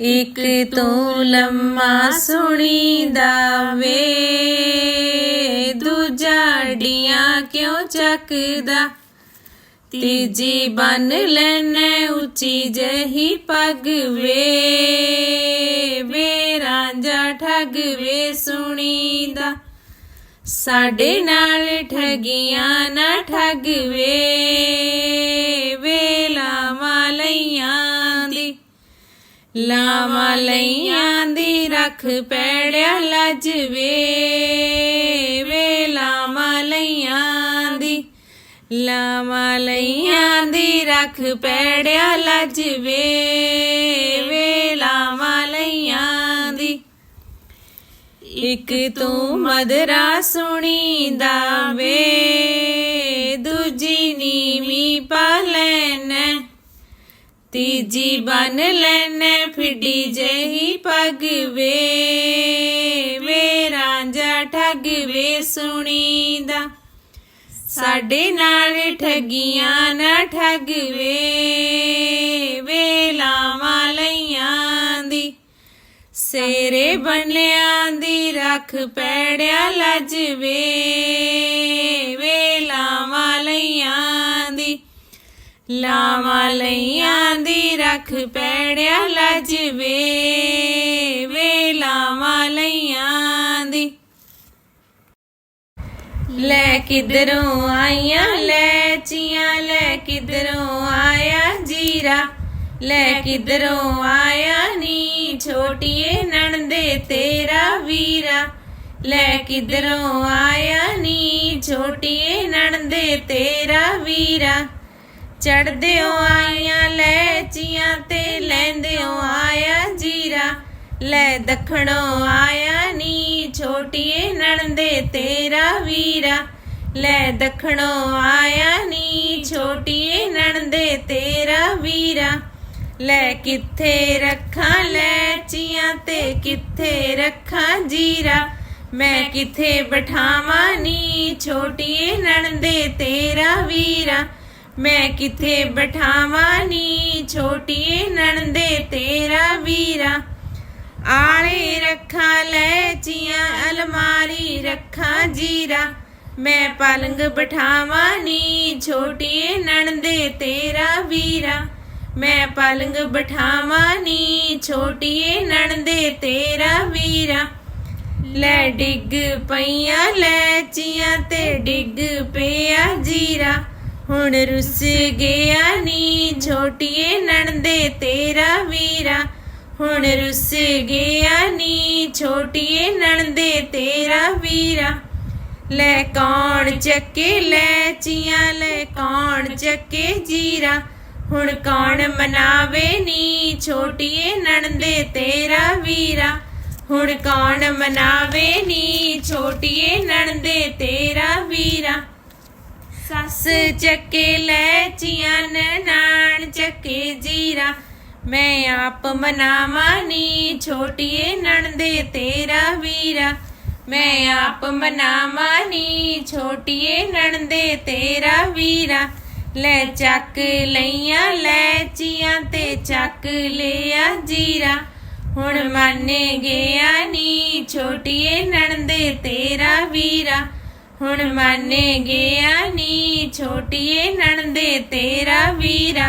ਇੱਕ ਤੂੰ ਲੰਮਾ ਸੁਣੀਦਾ ਵੇ, ਦੂਜਾ ਡੀਆਂ ਕਿਉਂ ਚੱਕਦਾ? ਤੀਜੀ ਬਨ ਲੈਣਾ ਉੱਚੀ ਜਹੀ ਪੱਗ ਵੇ ਵੇ ਰਾਂਝਾ ਠੱਗ ਵੇ ਸੁਣੀਦਾ। ਸਾਡੇ ਨਾਲ ਠਗੀਆਂ ਨਾ ਠੱਗ ਵੇ ਲਾਵਾਂ ਲਈਆਂ ਦੀ ਰੱਖ ਪੈੜਿਆ ਲੱਜ ਵੇ ਵੇ ਲਾਵਾਂ ਲਈਆਂ ਦੀ, ਲਾਵਾਂ ਲਈਆਂ ਦੀ ਰੱਖ ਪੈੜਿਆ ਲੱਜ ਵੇ ਵੇ ਲਾਵਾਂ ਲਈਆਂ ਦੀ। ਇੱਕ ਤੂੰ ਮਦਰਾ ਸੁਣੀਦਾ ਵੇ ਤੀਜੀ ਬਨ ਲੈਣਾ ਫਿੱਡੀ ਜਹੀ ਪੱਗ ਵੇ। ਵੇ ਰਾਂਝਾ ਠੱਗ ਵੇ ਸੁਣੀਦਾ। ਸਾਡੇ ਨਾਲ ਠਗੀਆਂ ਨਾ ਠੱਗ ਵੇ। ਵੇਲਾਵਾਂ ਲਈਆਂ ਦੀ। ਸੇਰੇ ਬੰਨਿਆਂ ਦੀ ਰੱਖ ਪੈੜਿਆ ਲੱਜ ਵੇ। ਵੇ ਲਾਵਾਂ ਲਈਆਂ ਦੀ ਰੱਖ ਪੈੜਿਆ ਲੱਜ ਵੇ ਵੇ ਲਾਵਾਂ ਲਈਆਂ ਦੀ। ਲੈ ਕਿਧਰੋਂ ਆਈਆਂ ਲੈਚੀਆਂ ਲੈ ਕਿਧਰੋਂ ਆਇਆ ਜੀਰਾ। ਲੈ ਕਿਧਰੋਂ ਆਇਆ ਨੀ ਛੋਟੀਏ ਨਣਦੇ ਤੇਰਾ ਵੀਰਾ। ਲੈ ਕਿਧਰੋਂ ਆਇਆ ਨੀ ਛੋਟੀਏ ਨਣਦੇ ਤੇਰਾ ਵੀਰਾ। ਚੜਦਿਓ ਆਈਆਂ, ਲੈਚੀਆਂ ਤੇ ਲੈਂਦਿਓ ਆਇਆ ਜੀਰਾ। ਲੈ ਦੱਖਣੋਂ ਆਇਆ ਨੀ, ਛੋਟੀਏ ਨਣਦੇ ਤੇਰਾ ਵੀਰਾ। ਲੈ ਦੱਖਣੋਂ ਆਇਆ ਨੀ, ਛੋਟੀਏ ਨਣਦੇ ਤੇਰਾ ਵੀਰਾ। ਲੈ ਕਿੱਥੇ ਰੱਖਾਂ ਲੈਚੀਆਂ ਤੇ ਕਿੱਥੇ ਰੱਖਾਂ ਜੀਰਾ। ਮੈਂ ਕਿੱਥੇ ਬਿਠਾਵਾਂ ਨੀ, ਛੋਟੀਏ ਨਣਦੇ ਤੇਰਾ ਵੀਰਾ। ਮੈਂ ਕਿੱਥੇ ਬਿਠਾਵਾਂ ਨੀ ਛੋਟੀਏ ਨਣਦੇ ਤੇਰਾ ਵੀਰਾ। ਆਲੇ ਰੱਖਾਂ ਲੈ ਚੀਆਂ ਅਲਮਾਰੀ ਰੱਖਾਂ ਜੀਰਾ। ਮੈਂ ਪਲੰਗ ਬਿਠਾਵਾਂ ਨੀ ਛੋਟੀਏ ਨਣਦੇ ਤੇਰਾ ਵੀਰਾ। ਮੈਂ ਪਲੰਗ ਬਿਠਾਵਾਂ ਨੀ ਛੋਟੀਏ ਨਣਦੇ ਤੇਰਾ ਵੀਰਾ। ਲੈ ਡਿੱਗ ਪਈਆਂ ਲੈਚੀਆਂ ਤੇ ਡਿੱਗ ਪਿਆ ਜੀਰਾ। ਹੁਣ ਰੁੱਸ ਗਿਆ ਨੀ, ਛੋਟੀਏ ਨਣਦੇ ਤੇਰਾ ਵੀਰਾ। ਹੁਣ ਰੁੱਸ ਗਿਆ ਨੀ, ਛੋਟੀਏ ਨਣਦੇ ਤੇਰਾ ਵੀਰਾ। ਲੈ ਕੌਣ ਚੱਕੇ, ਲੈ ਚੀਆਂ, ਲੈ ਕੌਣ ਚੱਕੇ ਜੀਰਾ। ਹੁਣ ਕੌਣ ਮਨਾਵੇ ਨੀ, ਛੋਟੀਏ ਨਣਦੇ ਤੇਰਾ ਵੀਰਾ। ਹੁਣ ਕੌਣ ਮਨਾਵੇ ਨੀ, ਛੋਟੀਏ ਨਣਦੇ ਤੇਰਾ ਵੀਰਾ। ਸੱਸ ਚੱਕੇ ਲੈ ਚੀਆਂ ਨਾਨ ਚੱਕੇ ਜੀਰਾ। ਮੈਂ ਆਪ ਮਨਾਵਾਂ ਨੀ, ਛੋਟੀਏ ਨਣਦੇ ਤੇਰਾ ਵੀਰਾ। ਮੈਂ ਆਪ ਮਨਾਵਾਂ ਨੀ, ਛੋਟੀਏ ਨਣਦੇ ਤੇਰਾ ਵੀਰਾ। ਲੈ ਚੱਕ ਲਈਆਂ, ਲੈ ਚੀਆਂ ਤੇ ਚੱਕ ਲਿਆ ਜੀਰਾ। ਹੁਣ ਮੰਨੇ ਗਿਆ ਨੀ, ਛੋਟੀਏ ਨਣਦੇ ਤੇਰਾ ਵੀਰਾ। ਹੁਣ ਮੰਨ ਗਿਆ ਨੀ ਛੋਟੀਏ ਨਣਦੇ ਤੇਰਾ ਵੀਰਾ।